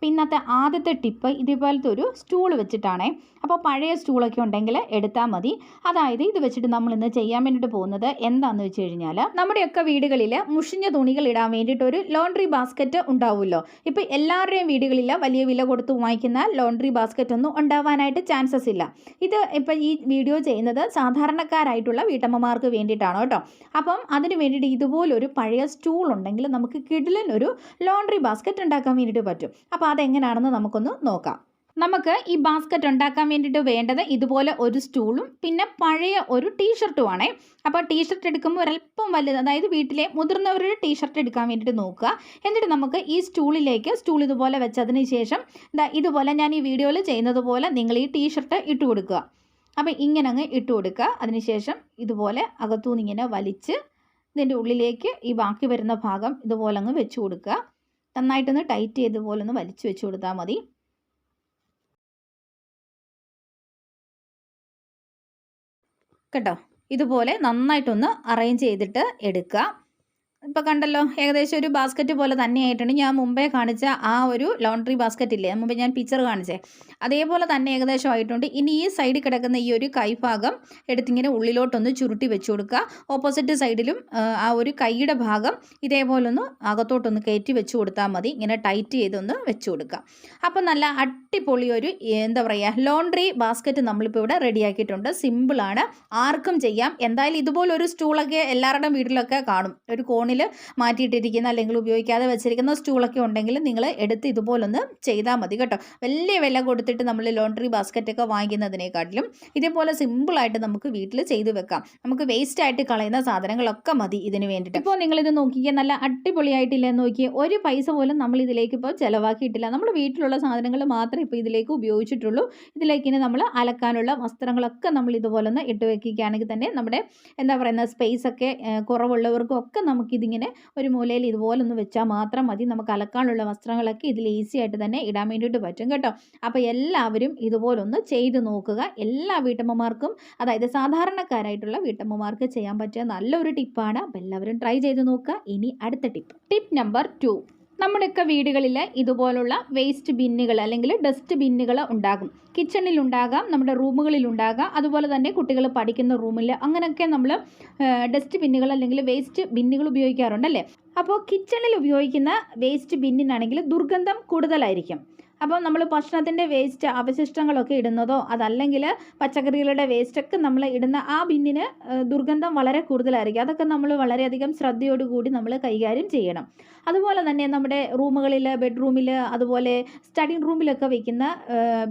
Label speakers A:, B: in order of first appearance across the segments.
A: അപ്പോൾ ഇന്നത്തെ ആദ്യത്തെ ടിപ്പ് ഇതേപോലത്തെ ഒരു സ്റ്റൂൾ വെച്ചിട്ടാണ്. അപ്പോൾ പഴയ സ്റ്റൂളൊക്കെ ഉണ്ടെങ്കിൽ എടുത്താൽ മതി. അതായത് ഇത് വെച്ചിട്ട് നമ്മൾ ഇന്ന് ചെയ്യാൻ വേണ്ടിയിട്ട് പോകുന്നത് എന്താണെന്ന് വെച്ച് കഴിഞ്ഞാൽ നമ്മുടെയൊക്കെ വീടുകളിൽ മുഷിഞ്ഞ തുണികൾ ഇടാൻ വേണ്ടിയിട്ട് ഒരു ലോണ്ടറി ബാസ്ക്കറ്റ് ഉണ്ടാവുമല്ലോ. ഇപ്പോൾ എല്ലാവരുടെയും വീടുകളിൽ വലിയ വില കൊടുത്ത് വാങ്ങിക്കുന്ന ലോണ്ടറി ബാസ്ക്കറ്റ് ഒന്നും ഉണ്ടാവാനായിട്ട് ചാൻസസ് ഇല്ല. ഇത് ഇപ്പോൾ ഈ വീഡിയോ ചെയ്യുന്നത് സാധാരണക്കാരായിട്ടുള്ള വീട്ടമ്മമാർക്ക് വേണ്ടിയിട്ടാണ് കേട്ടോ. അപ്പം അതിന് വേണ്ടിയിട്ട് ഇതുപോലൊരു പഴയ സ്റ്റൂൾ ഉണ്ടെങ്കിൽ നമുക്ക് കിടിലൻ ഒരു ലോണ്ടറി ബാസ്ക്കറ്റ് ഉണ്ടാക്കാൻ വേണ്ടിയിട്ട് പറ്റും. അപ്പോൾ അതെങ്ങനെയാണെന്ന് നമുക്കൊന്ന് നോക്കാം. നമുക്ക് ഈ ബാസ്ക്കറ്റ് ഉണ്ടാക്കാൻ വേണ്ടിയിട്ട് വേണ്ടത് ഇതുപോലെ ഒരു സ്റ്റൂളും പിന്നെ പഴയ ഒരു ടീഷർട്ടുമാണേ അപ്പോൾ ടീഷർട്ട് എടുക്കുമ്പോൾ ഒരല്പം വലുത് അതായത് വീട്ടിലെ മുതിർന്നവരുടെ ടീഷർട്ട് എടുക്കാൻ വേണ്ടിയിട്ട് നോക്കുക. എന്നിട്ട് നമുക്ക് ഈ സ്റ്റൂളിലേക്ക് സ്റ്റൂൾ ഇതുപോലെ വെച്ചതിന് ശേഷം ഇതുപോലെ ഞാൻ ഈ വീഡിയോയിൽ ചെയ്യുന്നത് പോലെ നിങ്ങൾ ഈ ടീഷർട്ട് ഇട്ട് കൊടുക്കുക. അപ്പോൾ ഇങ്ങനെ അങ്ങ് ഇട്ട് കൊടുക്കുക. അതിനുശേഷം ഇതുപോലെ അകത്തുനിന്ന് ഇങ്ങനെ വലിച്ച് ഇതിന്റെ ഉള്ളിലേക്ക് ഈ ബാക്കി വരുന്ന ഭാഗം ഇതുപോലെ അങ്ങ് വെച്ച് കൊടുക്കുക. നന്നായിട്ടൊന്ന് ടൈറ്റ് ചെയ്ത പോലെ ഒന്ന് വലിച്ചു വെച്ച് കൊടുത്താൽ മതി. കേട്ടോ? ഇതുപോലെ നന്നായിട്ടൊന്ന് അറേഞ്ച് ചെയ്തിട്ട് എടുക്കുക. ഇപ്പോൾ കണ്ടല്ലോ ഏകദേശം ഒരു ബാസ്ക്കറ്റ് പോലെ തന്നെയായിട്ടുണ്ട് ഞാൻ മുമ്പേ കാണിച്ച ആ ഒരു ലോണ്ടറി ബാസ്ക്കറ്റ് ഇല്ലേ? മുമ്പേ ഞാൻ പിക്ചർ കാണിച്ചേ. അതേപോലെ തന്നെ ഏകദേശം ആയിട്ടുണ്ട്. ഇനി ഈ സൈഡിൽ കിടക്കുന്ന ഈ ഒരു കൈഭാഗം എടുത്തിങ്ങനെ ഉള്ളിലോട്ടൊന്ന് ചുരുട്ടി വെച്ച് കൊടുക്കുക. ഓപ്പോസിറ്റ് സൈഡിലും ആ ഒരു കൈയുടെ ഭാഗം ഇതേപോലെ ഒന്ന് അകത്തോട്ടൊന്ന് കയറ്റി വെച്ച് കൊടുത്താൽ മതി. ഇങ്ങനെ ടൈറ്റ് ചെയ്തൊന്ന് വെച്ച് കൊടുക്കുക. അപ്പോൾ നല്ല അടിപൊളി ഒരു എന്താ പറയുക ലോണ്ടറി ബാസ്ക്കറ്റ് നമ്മളിപ്പോൾ ഇവിടെ റെഡിയാക്കിയിട്ടുണ്ട് സിമ്പിളാണ് ആർക്കും ചെയ്യാം. എന്തായാലും ഇതുപോലൊരു സ്റ്റൂളൊക്കെ എല്ലാവരുടെയും വീട്ടിലൊക്കെ കാണും. ഒരു കോണിൽ മാറ്റിയിട്ടിരിക്കുന്ന അല്ലെങ്കിൽ ഉപയോഗിക്കാതെ വെച്ചിരിക്കുന്ന സ്റ്റൂളൊക്കെ ഉണ്ടെങ്കിൽ നിങ്ങൾ എടുത്ത് ഇതുപോലൊന്ന് ചെയ്താൽ മതി കേട്ടോ. വലിയ വില കൊടുത്തിട്ട് നമ്മൾ ലോണ്ടറി ബാസ്ക്കറ്റൊക്കെ വാങ്ങിക്കുന്നതിനെക്കാട്ടിലും ഇതേപോലെ സിമ്പിളായിട്ട് നമുക്ക് വീട്ടിൽ ചെയ്തു വെക്കാം. നമുക്ക് വേസ്റ്റ് ആയിട്ട് കളയുന്ന സാധനങ്ങളൊക്കെ മതി ഇതിന് വേണ്ടിയിട്ട്. ഇപ്പോൾ നിങ്ങളിത് നോക്കിയാൽ നല്ല അടിപൊളിയായിട്ടില്ല നോക്കി ഒരു പൈസ പോലും നമ്മൾ ഇതിലേക്ക് ഇപ്പോൾ ചിലവാക്കിയിട്ടില്ല. നമ്മൾ വീട്ടിലുള്ള സാധനങ്ങൾ മാത്രമേ ഇപ്പോൾ ഇതിലേക്ക് ഉപയോഗിച്ചിട്ടുള്ളൂ. ഇതിലേക്ക് ഇനി നമ്മൾ അലക്കാനുള്ള വസ്ത്രങ്ങളൊക്കെ നമ്മൾ ഇതുപോലെ ഒന്ന് ഇട്ട് വെക്കുകയാണെങ്കിൽ തന്നെ നമ്മുടെ എന്താ പറയുന്ന സ്പേസ് ഒക്കെ കുറവുള്ളവർക്കും ഒക്കെ നമുക്ക് ഇതിങ്ങനെ ഒരു മൂലയിൽ ഇതുപോലെ ഒന്ന് വെച്ചാൽ മാത്രം മതി. നമുക്ക് അലക്കാനുള്ള വസ്ത്രങ്ങളൊക്കെ ഇതിൽ ഈസി ആയിട്ട് തന്നെ ഇടാൻ വേണ്ടിയിട്ട് പറ്റും കേട്ടോ. അപ്പോൾ എല്ലാവരും ഇതുപോലൊന്ന് ചെയ്ത് നോക്കുക. എല്ലാ വീട്ടമ്മമാർക്കും അതായത് സാധാരണക്കാരായിട്ടുള്ള വീട്ടമ്മമാർക്ക് ചെയ്യാൻ പറ്റിയ നല്ലൊരു ടിപ്പാണ്. അപ്പോൾ എല്ലാവരും ട്രൈ ചെയ്ത് നോക്കുക. ഇനി അടുത്ത ടിപ്പ് ടിപ്പ് നമ്പർ ടു നമ്മുടെയൊക്കെ വീടുകളിൽ ഇതുപോലുള്ള വേസ്റ്റ് ബിന്നുകൾ അല്ലെങ്കിൽ ഡസ്റ്റ് ബിന്നുകൾ ഉണ്ടാകും. കിച്ചണിൽ ഉണ്ടാകാം നമ്മുടെ റൂമുകളിൽ ഉണ്ടാകാം അതുപോലെ തന്നെ കുട്ടികൾ പഠിക്കുന്ന റൂമിൽ അങ്ങനെയൊക്കെ നമ്മൾ ഡസ്റ്റ് ബിന്നുകൾ അല്ലെങ്കിൽ വേസ്റ്റ് ബിന്നുകൾ ഉപയോഗിക്കാറുണ്ടല്ലേ അപ്പോൾ കിച്ചണിൽ ഉപയോഗിക്കുന്ന വേസ്റ്റ് ബിന്നിനാണെങ്കിൽ ദുർഗന്ധം കൂടുതലായിരിക്കും. അപ്പോൾ നമ്മൾ ഭക്ഷണത്തിന്റെ വേസ്റ്റ് അവശിഷ്ടങ്ങളൊക്കെ ഇടുന്നതോ അതല്ലെങ്കിൽ പച്ചക്കറികളുടെ വേസ്റ്റൊക്കെ നമ്മൾ ഇടുന്ന ആ ബിന്നിന് ദുർഗന്ധം വളരെ കൂടുതലായിരിക്കും. അതൊക്കെ നമ്മൾ വളരെയധികം ശ്രദ്ധയോടുകൂടി നമ്മൾ കൈകാര്യം ചെയ്യണം. അതുപോലെ തന്നെ നമ്മുടെ റൂമുകളിൽ ബെഡ്റൂമിൽ അതുപോലെ സ്റ്റഡി റൂമിലൊക്കെ വയ്ക്കുന്ന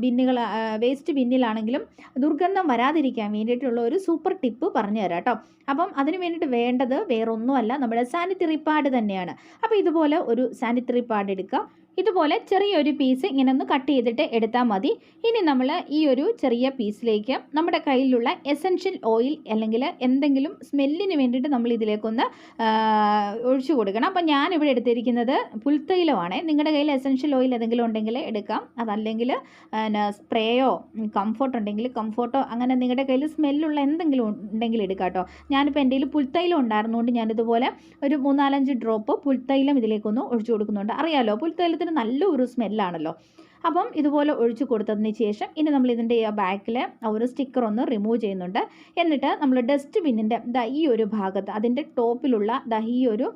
A: ബിന്നുകൾ വേസ്റ്റ് ബിന്നിലാണെങ്കിലും ദുർഗന്ധം വരാതിരിക്കാൻ വേണ്ടിയിട്ടുള്ള ഒരു സൂപ്പർ ടിപ്പ് പറഞ്ഞു തരാം കേട്ടോ. അപ്പം അതിന് വേണ്ടിയിട്ട് വേണ്ടത് വേറൊന്നുമല്ല നമ്മുടെ സാനിറ്ററി പാഡ് തന്നെയാണ്. അപ്പോൾ ഇതുപോലെ ഒരു സാനിറ്ററി പാഡ് എടുക്കുക ഇതുപോലെ ചെറിയൊരു പീസ് ഇങ്ങനെ ഒന്ന് കട്ട് ചെയ്തിട്ട് എടുത്താൽ മതി. ഇനി നമ്മൾ ഈ ഒരു ചെറിയ പീസിലേക്ക് നമ്മുടെ കയ്യിലുള്ള എസൻഷ്യൽ ഓയിൽ അല്ലെങ്കിൽ എന്തെങ്കിലും സ്മെല്ലിന് വേണ്ടിയിട്ട് നമ്മൾ ഇതിലേക്കൊന്ന് ഒഴിച്ചു കൊടുക്കണം. അപ്പോൾ ഞാനിവിടെ എടുത്തിരിക്കുന്നത് പുൽത്തൈലമാണ്. നിങ്ങളുടെ കയ്യിൽ എസൻഷ്യൽ ഓയിൽ ഏതെങ്കിലും ഉണ്ടെങ്കിൽ എടുക്കാം. അതല്ലെങ്കിൽ സ്പ്രേയോ കംഫോർട്ട് ഉണ്ടെങ്കിൽ കംഫോർട്ടോ അങ്ങനെ നിങ്ങളുടെ കയ്യിൽ സ്മെല്ലുള്ള എന്തെങ്കിലും ഉണ്ടെങ്കിൽ എടുക്കാം കേട്ടോ. ഞാനിപ്പോൾ എന്റെ കയ്യിൽ പുൽത്തൈലം ഉണ്ടായിരുന്നുകൊണ്ട് ഞാനിതുപോലെ ഒരു മൂന്നാലഞ്ച് ഡ്രോപ്പ് പുൽത്തൈലം ഇതിലേക്കൊന്ന് ഒഴിച്ചു കൊടുക്കുന്നുണ്ട്. അറിയാലോ പുൽത്തൈലത്തിന് നല്ല ഒരു സ്മെല്ലാണല്ലോ. അപ്പം ഇതുപോലെ ഒഴിച്ചു കൊടുത്തതിന് ശേഷം ഇനി നമ്മൾ ഇതിന്റെ ബാക്കിൽ ഒരു സ്റ്റിക്കർ ഒന്ന് റിമൂവ് ചെയ്യുന്നുണ്ട്. എന്നിട്ട് നമ്മൾ ഡസ്റ്റ് ബിന്നിന്റെ ഈ ഒരു ഭാഗത്ത് അതിന്റെ ടോപ്പിലുള്ള ഈ ഒരു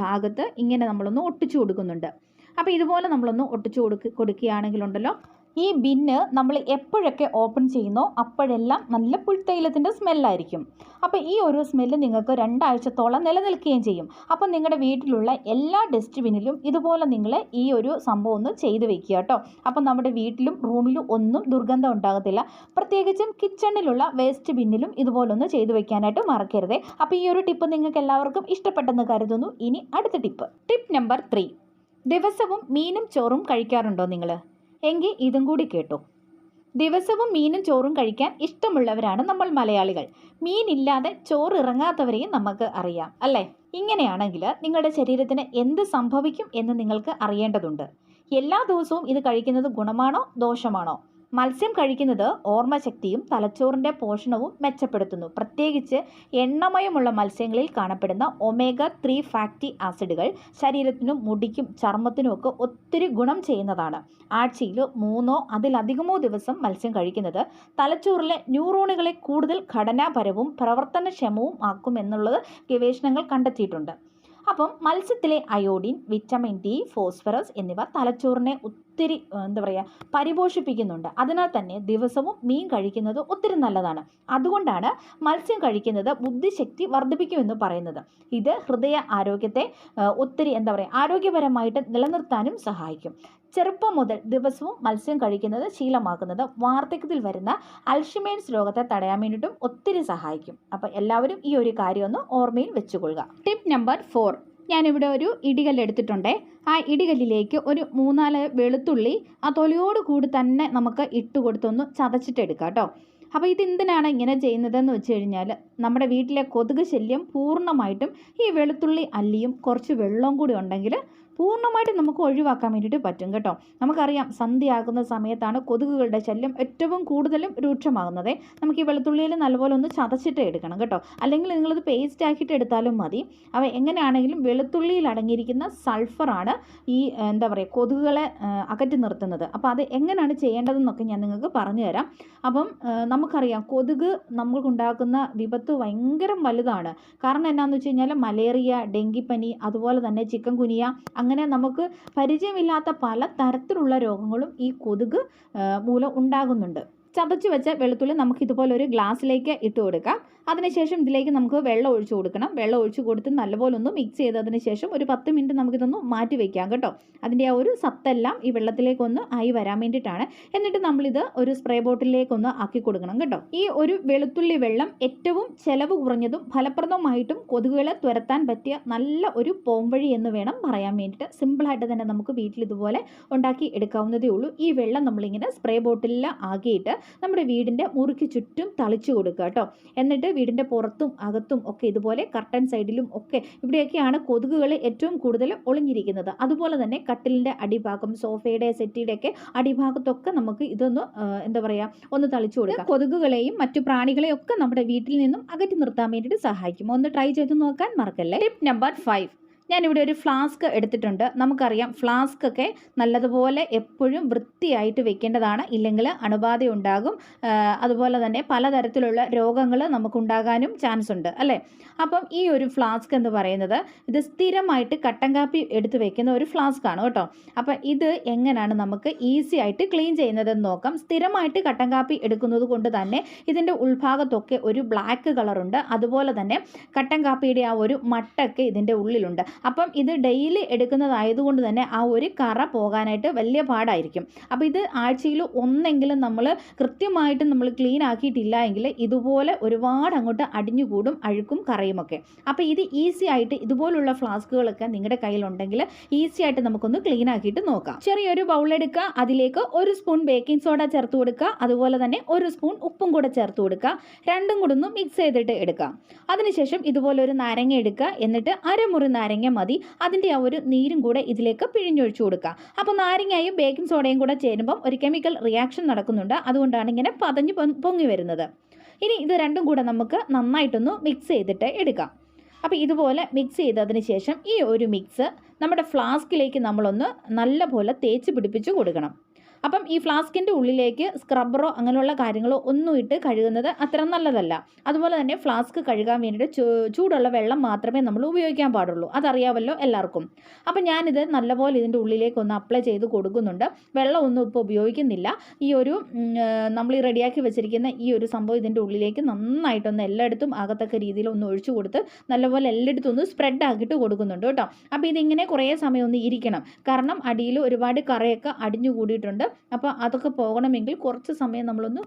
A: ഭാഗത്ത് ഇങ്ങനെ നമ്മളൊന്ന് ഒട്ടിച്ചു കൊടുക്കുന്നുണ്ട്. അപ്പോൾ ഇതുപോലെ നമ്മളൊന്ന് ഒട്ടിച്ചു കൊടുക്ക് കൊടുക്കുകയാണെങ്കിലുണ്ടല്ലോ ഈ ബിന്ന് നമ്മൾ എപ്പോഴൊക്കെ ഓപ്പൺ ചെയ്യുന്നോ അപ്പോഴെല്ലാം നല്ല പുൽത്തൈലത്തിന്റെ സ്മെല്ലായിരിക്കും. അപ്പോൾ ഈ ഒരു സ്മെല്ല് നിങ്ങൾക്ക് രണ്ടാഴ്ചത്തോളം നിലനിൽക്കുകയും ചെയ്യും. അപ്പോൾ നിങ്ങളുടെ വീട്ടിലുള്ള എല്ലാ ഡസ്റ്റ്ബിന്നിലും ഇതുപോലെ നിങ്ങൾ ഈ ഒരു സംഭവം ഒന്ന് ചെയ്ത് വെക്കുക കേട്ടോ. അപ്പോൾ നമ്മുടെ വീട്ടിലും റൂമിലും ഒന്നും ദുർഗന്ധം ഉണ്ടാകത്തില്ല. പ്രത്യേകിച്ചും കിച്ചണിലുള്ള വേസ്റ്റ് ബിന്നിലും ഇതുപോലൊന്ന് ചെയ്തു വെക്കാനായിട്ട് മറക്കരുത്. അപ്പോൾ ഈ ഒരു ടിപ്പ് നിങ്ങൾക്ക് എല്ലാവർക്കും ഇഷ്ടപ്പെട്ടെന്ന് കരുതുന്നു. ഇനി അടുത്ത ടിപ്പ്. Tip number three. ദിവസവും മീനും ചോറും കഴിക്കാറുണ്ടോ നിങ്ങൾ? എങ്കിൽ ഇതും കൂടി കേട്ടോ. ദിവസവും മീനും ചോറും കഴിക്കാൻ ഇഷ്ടമുള്ളവരാണ് നമ്മൾ മലയാളികൾ. മീനില്ലാതെ ചോറ് ഇറങ്ങാത്തവരെയും നമുക്ക് അറിയാം അല്ലേ? ഇങ്ങനെയാണെങ്കിൽ നിങ്ങളുടെ ശരീരത്തിന് എന്ത് സംഭവിക്കും എന്ന് നിങ്ങൾക്ക് അറിയേണ്ടതുണ്ട്. എല്ലാ ദിവസവും ഇത് കഴിക്കുന്നത് ഗുണമാണോ ദോഷമാണോ? മത്സ്യം കഴിക്കുന്നത് ഓർമ്മശക്തിയും തലച്ചോറിന്റെ പോഷണവും മെച്ചപ്പെടുത്തുന്നു. പ്രത്യേകിച്ച് എണ്ണമയമുള്ള മത്സ്യങ്ങളിൽ കാണപ്പെടുന്ന ഒമേഗ ത്രീ ഫാറ്റി ആസിഡുകൾ ശരീരത്തിനും മുടിക്കും ചർമ്മത്തിനും ഒക്കെ ഒത്തിരി ഗുണം ചെയ്യുന്നതാണ്. ആഴ്ചയിൽ മൂന്നോ അതിലധികമോ ദിവസം മത്സ്യം കഴിക്കുന്നത് തലച്ചോറിലെ ന്യൂറോണുകളെ കൂടുതൽ ഘടനാപരവും പ്രവർത്തനക്ഷമവും ആക്കുമെന്നുള്ളത് ഗവേഷണങ്ങൾ കണ്ടെത്തിയിട്ടുണ്ട്. അപ്പം മത്സ്യത്തിലെ അയോഡിൻ വിറ്റമിൻ ഡി ഫോസ്ഫറസ് എന്നിവ തലച്ചോറിനെ ഒത്തിരി എന്താ പറയുക പരിപോഷിപ്പിക്കുന്നുണ്ട്. അതിനാൽ തന്നെ ദിവസവും മീൻ കഴിക്കുന്നത് ഒത്തിരി നല്ലതാണ്. അതുകൊണ്ടാണ് മത്സ്യം കഴിക്കുന്നത് ബുദ്ധിശക്തി വർദ്ധിപ്പിക്കുമെന്ന് പറയുന്നത്. ഇത് ഹൃദയ ആരോഗ്യത്തെ ഒത്തിരി എന്താ പറയുക ആരോഗ്യപരമായിട്ട് നിലനിർത്താനും സഹായിക്കും. ചെറുപ്പം മുതൽ ദിവസവും മത്സ്യം കഴിക്കുന്നത് ശീലമാക്കുന്നത് വാർദ്ധക്യത്തിൽ വരുന്ന അൽഷിമേൻസ് രോഗത്തെ തടയാൻ വേണ്ടിയിട്ടും ഒത്തിരി സഹായിക്കും. അപ്പോൾ എല്ലാവരും ഈ ഒരു കാര്യം ഒന്ന് ഓർമ്മയിൽ വെച്ചുകൊള്ളുക. Tip number four. ഞാനിവിടെ ഒരു ഇടികല്ല് എടുത്തിട്ടുണ്ട്. ആ ഇടികല്ലിലേക്ക് ഒരു മൂന്നാൽ വെളുത്തുള്ളി ആ തൊലിയോട് കൂടി തന്നെ നമുക്ക് ഇട്ട് കൊടുത്തൊന്ന് ചതച്ചിട്ടെടുക്കാം കേട്ടോ. അപ്പോൾ ഇതെന്തിനാണ് ഇങ്ങനെ ചെയ്യുന്നതെന്ന് വെച്ച് കഴിഞ്ഞാൽ നമ്മുടെ വീട്ടിലെ കൊതുക് ശല്യം പൂർണമായിട്ടും ഈ വെളുത്തുള്ളി അല്ലിയും കുറച്ച് വെള്ളവും കൂടി ഉണ്ടെങ്കിൽ പൂർണമായിട്ട് നമുക്ക് ഒഴിവാക്കാൻ വേണ്ടിയിട്ട് പറ്റും കേട്ടോ. നമുക്കറിയാം സന്ധ്യയാകുന്ന സമയത്താണ് കൊതുകുകളുടെ ശല്യം ഏറ്റവും കൂടുതലും രൂക്ഷമാകുന്നത്. നമുക്ക് ഈ വെളുത്തുള്ളിയിൽ നല്ലപോലെ ഒന്ന് ചതച്ചിട്ട് എടുക്കണം കേട്ടോ. അല്ലെങ്കിൽ നിങ്ങളത് പേസ്റ്റ് ആക്കിയിട്ട് എടുത്താലും മതി. അവ എങ്ങനെയാണെങ്കിലും വെളുത്തുള്ളിയിൽ അടങ്ങിയിരിക്കുന്ന സൾഫറാണ് ഈ എന്താ പറയുക കൊതുകുകളെ അകറ്റി നിർത്തുന്നത്. അപ്പോൾ അത് എങ്ങനെയാണ് ചെയ്യേണ്ടതെന്നൊക്കെ ഞാൻ നിങ്ങൾക്ക് പറഞ്ഞു തരാം. അപ്പം നമുക്കറിയാം കൊതുക് നമ്മൾക്കുണ്ടാക്കുന്ന വിപത്ത് ഭയങ്കര വലുതാണ്. കാരണം എന്നാന്ന് വെച്ച് കഴിഞ്ഞാൽ മലേറിയ ഡെങ്കിപ്പനി അതുപോലെ തന്നെ ചിക്കൻ കുനിയ അങ്ങനെ നമുക്ക് പരിചയമില്ലാത്ത പല തരത്തിലുള്ള രോഗങ്ങളും ഈ കൊതുക് മൂലം ഉണ്ടാകുന്നുണ്ട്. ചതച്ച് വെച്ച വെളുത്തുള്ളി നമുക്ക് ഇതുപോലെ ഒരു ഗ്ലാസ്സിലേക്ക് ഇട്ട് കൊടുക്കാം. അതിനുശേഷം ഇതിലേക്ക് നമുക്ക് വെള്ളം ഒഴിച്ചു കൊടുക്കണം. വെള്ളം ഒഴിച്ചു കൊടുത്ത് നല്ലപോലെ ഒന്ന് മിക്സ് ചെയ്തതിന് ശേഷം ഒരു പത്ത് മിനിറ്റ് നമുക്കിതൊന്ന് മാറ്റി വെക്കാം കേട്ടോ. അതിന്റെ ആ ഒരു സത്തെല്ലാം ഈ വെള്ളത്തിലേക്കൊന്ന് ആയി വരാൻ വേണ്ടിയിട്ടാണ്. എന്നിട്ട് നമ്മളിത് ഒരു സ്പ്രേ ബോട്ടിലേക്കൊന്ന് ആക്കി കൊടുക്കണം കേട്ടോ. ഈ ഒരു വെളുത്തുള്ളി വെള്ളം ഏറ്റവും ചെലവ് കുറഞ്ഞതും ഫലപ്രദമായിട്ടും കൊതുകുകളെ തുരത്താൻ പറ്റിയ നല്ല ഒരു പോംവഴി എന്ന് വേണം പറയാൻ വേണ്ടിയിട്ട് സിമ്പിളായിട്ട് തന്നെ നമുക്ക് വീട്ടിൽ ഇതുപോലെ ഉണ്ടാക്കി എടുക്കാവുന്നതേ ഉള്ളൂ. ഈ വെള്ളം നമ്മളിങ്ങനെ സ്പ്രേ ബോട്ടിലിൽ ആക്കിയിട്ട് നമ്മുടെ വീടിന്റെ മുറിക്ക് ചുറ്റും തളിച്ചു കൊടുക്കുക കേട്ടോ. എന്നിട്ട് വീടിന്റെ പുറത്തും അകത്തും ഒക്കെ ഇതുപോലെ കർട്ടൻ സൈഡിലും ഒക്കെ ഇവിടെയൊക്കെയാണ് കൊതുകുകൾ ഏറ്റവും കൂടുതൽ ഒളിഞ്ഞിരിക്കുന്നത്. അതുപോലെ തന്നെ കട്ടിലിന്റെ അടിഭാഗം സോഫയുടെ സെറ്റിയുടെ അടിഭാഗത്തൊക്കെ നമുക്ക് ഇതൊന്ന് എന്താ പറയുക ഒന്ന് തളിച്ചു കൊടുക്കാം. കൊതുകുകളെയും മറ്റു പ്രാണികളെയും ഒക്കെ നമ്മുടെ വീട്ടിൽ നിന്നും അകറ്റി നിർത്താൻ വേണ്ടിയിട്ട് സഹായിക്കും. ഒന്ന് ട്രൈ ചെയ്ത് നോക്കാൻ മറക്കല്ലേ? ടിപ്പ് നമ്പർ ഫൈവ് ഞാനിവിടെ ഒരു ഫ്ലാസ്ക് എടുത്തിട്ടുണ്ട്. നമുക്കറിയാം ഫ്ലാസ്ക് ഒക്കെ നല്ലതുപോലെ എപ്പോഴും വൃത്തിയായിട്ട് വെക്കേണ്ടതാണ്. ഇല്ലെങ്കിൽ അണുബാധ ഉണ്ടാകും. അതുപോലെ തന്നെ പലതരത്തിലുള്ള രോഗങ്ങൾ നമുക്കുണ്ടാകാനും ചാൻസ് ഉണ്ട് അല്ലേ? അപ്പം ഈ ഒരു ഫ്ലാസ്ക് എന്ന് പറയുന്നത് ഇത് സ്ഥിരമായിട്ട് കട്ടൻ കാപ്പി എടുത്ത് വെക്കുന്ന ഒരു ഫ്ലാസ്ക് ആണ് കേട്ടോ. അപ്പം ഇത് എങ്ങനെയാണ് നമുക്ക് ഈസി ആയിട്ട് ക്ലീൻ ചെയ്യുന്നതെന്ന് നോക്കാം. സ്ഥിരമായിട്ട് കട്ടൻ കാപ്പി എടുക്കുന്നത് കൊണ്ട് തന്നെ ഇതിന്റെ ഉൾഭാഗത്തൊക്കെ ഒരു ബ്ലാക്ക് കളറുണ്ട് അതുപോലെ തന്നെ കട്ടൻ കാപ്പിയുടെ ആ ഒരു മട്ടൊക്കെ ഇതിന്റെ ഉള്ളിലുണ്ട്. അപ്പം ഇത് ഡെയിലി എടുക്കുന്നതായതുകൊണ്ട് തന്നെ ആ ഒരു കറ പോകാനായിട്ട് വലിയ പാടായിരിക്കും. അപ്പോൾ ഇത് ആഴ്ചയിൽ ഒന്നെങ്കിലും നമ്മൾ കൃത്യമായിട്ട് നമ്മൾ ക്ലീൻ ആക്കിയിട്ടില്ല എങ്കിൽ ഇതുപോലെ ഒരുപാട് അങ്ങോട്ട് അടിഞ്ഞുകൂടും അഴുക്കും കറയുമൊക്കെ അപ്പോൾ ഇത് ഈസി ആയിട്ട് ഇതുപോലുള്ള ഫ്ലാസ്കുകളൊക്കെ നിങ്ങളുടെ കയ്യിലുണ്ടെങ്കിൽ ഈസി ആയിട്ട് നമുക്കൊന്ന് ക്ലീൻ ആക്കിയിട്ട് നോക്കാം. ചെറിയൊരു ബൗൾ എടുക്കുക അതിലേക്ക് ഒരു സ്പൂൺ ബേക്കിംഗ് സോഡ ചേർത്ത് കൊടുക്കുക അതുപോലെ തന്നെ ഒരു സ്പൂൺ ഉപ്പും കൂടെ ചേർത്ത് കൊടുക്കുക രണ്ടും കൂടെ ഒന്ന് മിക്സ് ചെയ്തിട്ട് എടുക്കാം. അതിനുശേഷം ഇതുപോലെ ഒരു നാരങ്ങ എടുക്കുക എന്നിട്ട് അരമുറി നാരങ്ങ നാരങ്ങ മതി. അതിന്റെ ആ ഒരു നീരും കൂടെ ഇതിലേക്ക് പിഴിഞ്ഞൊഴിച്ചു കൊടുക്കുക. അപ്പോൾ നാരങ്ങയും ബേക്കിംഗ് സോഡയും കൂടെ ചേരുമ്പം ഒരു കെമിക്കൽ റിയാക്ഷൻ നടക്കുന്നുണ്ട്. അതുകൊണ്ടാണ് ഇങ്ങനെ പതഞ്ഞ് പൊങ്ങി വരുന്നത്. ഇനി ഇത് രണ്ടും കൂടെ നമുക്ക് നന്നായിട്ടൊന്ന് മിക്സ് ചെയ്തിട്ട് എടുക്കാം. അപ്പോൾ ഇതുപോലെ മിക്സ് ചെയ്തതിന് ശേഷം ഈ ഒരു മിക്സ് നമ്മുടെ ഫ്ലാസ്കിലേക്ക് നമ്മളൊന്ന് നല്ലപോലെ തേച്ച് പിടിപ്പിച്ച് കൊടുക്കണം. അപ്പം ഈ ഫ്ലാസ്കിന്റെ ഉള്ളിലേക്ക് സ്ക്രബ്ബറോ അങ്ങനെയുള്ള കാര്യങ്ങളോ ഒന്നും ഇട്ട് കഴുകുന്നത് അത്ര നല്ലതല്ല. അതുപോലെ തന്നെ ഫ്ലാസ്ക് കഴുകാൻ വേണ്ടിയിട്ട് ചൂടുള്ള വെള്ളം മാത്രമേ നമ്മൾ ഉപയോഗിക്കാൻ പാടുള്ളൂ. അതറിയാമല്ലോ എല്ലാവർക്കും. അപ്പം ഞാനിത് നല്ലപോലെ ഇതിന്റെ ഉള്ളിലേക്ക് ഒന്ന് അപ്ലൈ ചെയ്ത് കൊടുക്കുന്നുണ്ട്. വെള്ളമൊന്നും ഇപ്പോൾ ഉപയോഗിക്കുന്നില്ല. ഈ ഒരു നമ്മൾ ഈ റെഡിയാക്കി വെച്ചിരിക്കുന്ന ഈ ഒരു സംഭവം ഇതിന്റെ ഉള്ളിലേക്ക് നന്നായിട്ടൊന്ന് എല്ലായിടത്തും ആകത്തക്ക രീതിയിൽ ഒന്ന് ഒഴിച്ചു കൊടുത്ത് നല്ലപോലെ എല്ലായിടത്തും ഒന്ന് സ്പ്രെഡ് ആക്കിയിട്ട് കൊടുക്കുന്നുണ്ട് കേട്ടോ. അപ്പോൾ ഇതിങ്ങനെ കുറേ സമയം ഒന്ന് ഇരിക്കണം. കാരണം അടിയിൽ ഒരുപാട് കറയൊക്കെ അടിഞ്ഞു കൂടിയിട്ടുണ്ട്. അപ്പോൾ അതൊക്കെ പോകണമെങ്കിൽ കുറച്ച് സമയം നമ്മളൊന്ന്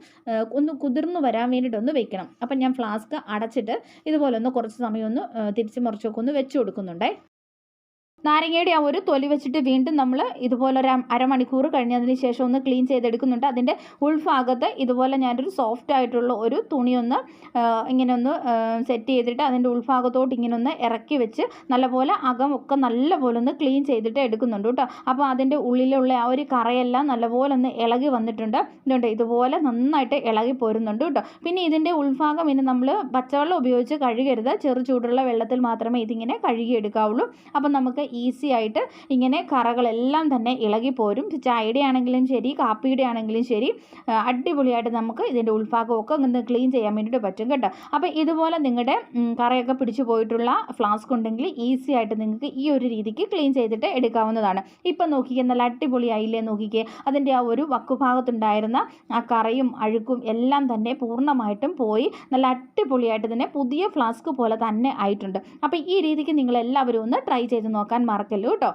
A: ഒന്ന് കുതിർന്ന് വരാൻ വേണ്ടിയിട്ടൊന്ന് വെക്കണം. അപ്പം ഞാൻ ഫ്ലാസ്ക് അടച്ചിട്ട് ഇതുപോലെ ഒന്ന് കുറച്ച് സമയം ഒന്ന് തിരിച്ച് മറിച്ചൊക്കെ ഒന്ന് വെച്ച് കൊടുക്കുന്നുണ്ടേ. നാരങ്ങയുടെ ആ ഒരു തൊലി വെച്ചിട്ട് വീണ്ടും നമ്മൾ ഇതുപോലെ ഒരു അരമണിക്കൂർ കഴിഞ്ഞതിന് ശേഷം ഒന്ന് ക്ലീൻ ചെയ്തെടുക്കുന്നുണ്ട്. അതിന്റെ ഉൾഭാഗത്ത് ഇതുപോലെ ഞാനൊരു സോഫ്റ്റ് ആയിട്ടുള്ള ഒരു തുണിയൊന്ന് ഇങ്ങനെ ഒന്ന് സെറ്റ് ചെയ്തിട്ട് അതിന്റെ ഉൾഭാഗത്തോട്ട് ഇങ്ങനെ ഒന്ന് ഇറക്കി വെച്ച് നല്ലപോലെ അകമൊക്കെ നല്ലപോലെ ഒന്ന് ക്ലീൻ ചെയ്തിട്ട് എടുക്കുന്നുണ്ട് കേട്ടോ. അപ്പോൾ അതിന്റെ ഉള്ളിലുള്ള ആ ഒരു കറയെല്ലാം നല്ലപോലെ ഒന്ന് ഇളകി വന്നിട്ടുണ്ട്. ഇതുണ്ട് ഇതുപോലെ നന്നായിട്ട് ഇളകി പോരുന്നുണ്ട് കേട്ടോ. പിന്നെ ഇതിന്റെ ഉൾഭാഗം ഇനി നമ്മൾ പച്ചവെള്ളം ഉപയോഗിച്ച് കഴുകരുത്. ചെറു ചൂടുള്ള വെള്ളത്തിൽ മാത്രമേ ഇതിങ്ങനെ കഴുകിയെടുക്കാവുള്ളൂ. അപ്പം നമുക്ക് ഈസി ആയിട്ട് ഇങ്ങനെ കറകളെല്ലാം തന്നെ ഇളകി പോരും. ചായയുടെ ആണെങ്കിലും ശരി കാപ്പിയുടെ ആണെങ്കിലും ശരി അടിപൊളിയായിട്ട് നമുക്ക് ഇതിന്റെ ഉൾഭാഗമൊക്കെ ഒന്ന് ക്ലീൻ ചെയ്യാൻ വേണ്ടിയിട്ട് പറ്റും കേട്ടോ. അപ്പോൾ ഇതുപോലെ നിങ്ങളുടെ കറയൊക്കെ പിടിച്ചു പോയിട്ടുള്ള ഫ്ലാസ്ക് ഉണ്ടെങ്കിൽ ഈസി ആയിട്ട് നിങ്ങൾക്ക് ഈ ഒരു രീതിക്ക് ക്ലീൻ ചെയ്തിട്ട് എടുക്കാവുന്നതാണ്. ഇപ്പം നോക്കിക്കുക നല്ല അടിപൊളിയായില്ലേ നോക്കിക്കേ? അതിന്റെ ആ ഒരു വക്കുഭാഗത്തുണ്ടായിരുന്ന ആ കറയും അഴുക്കും എല്ലാം തന്നെ പൂർണമായിട്ടും പോയി നല്ല അടിപൊളിയായിട്ട് തന്നെ പുതിയ ഫ്ലാസ്ക് പോലെ തന്നെ ആയിട്ടുണ്ട്. അപ്പോൾ ഈ രീതിക്ക് നിങ്ങൾ എല്ലാവരും ഒന്ന് ട്രൈ ചെയ്ത് നോക്കാൻ മറക്കല്ലോ കേട്ടോ.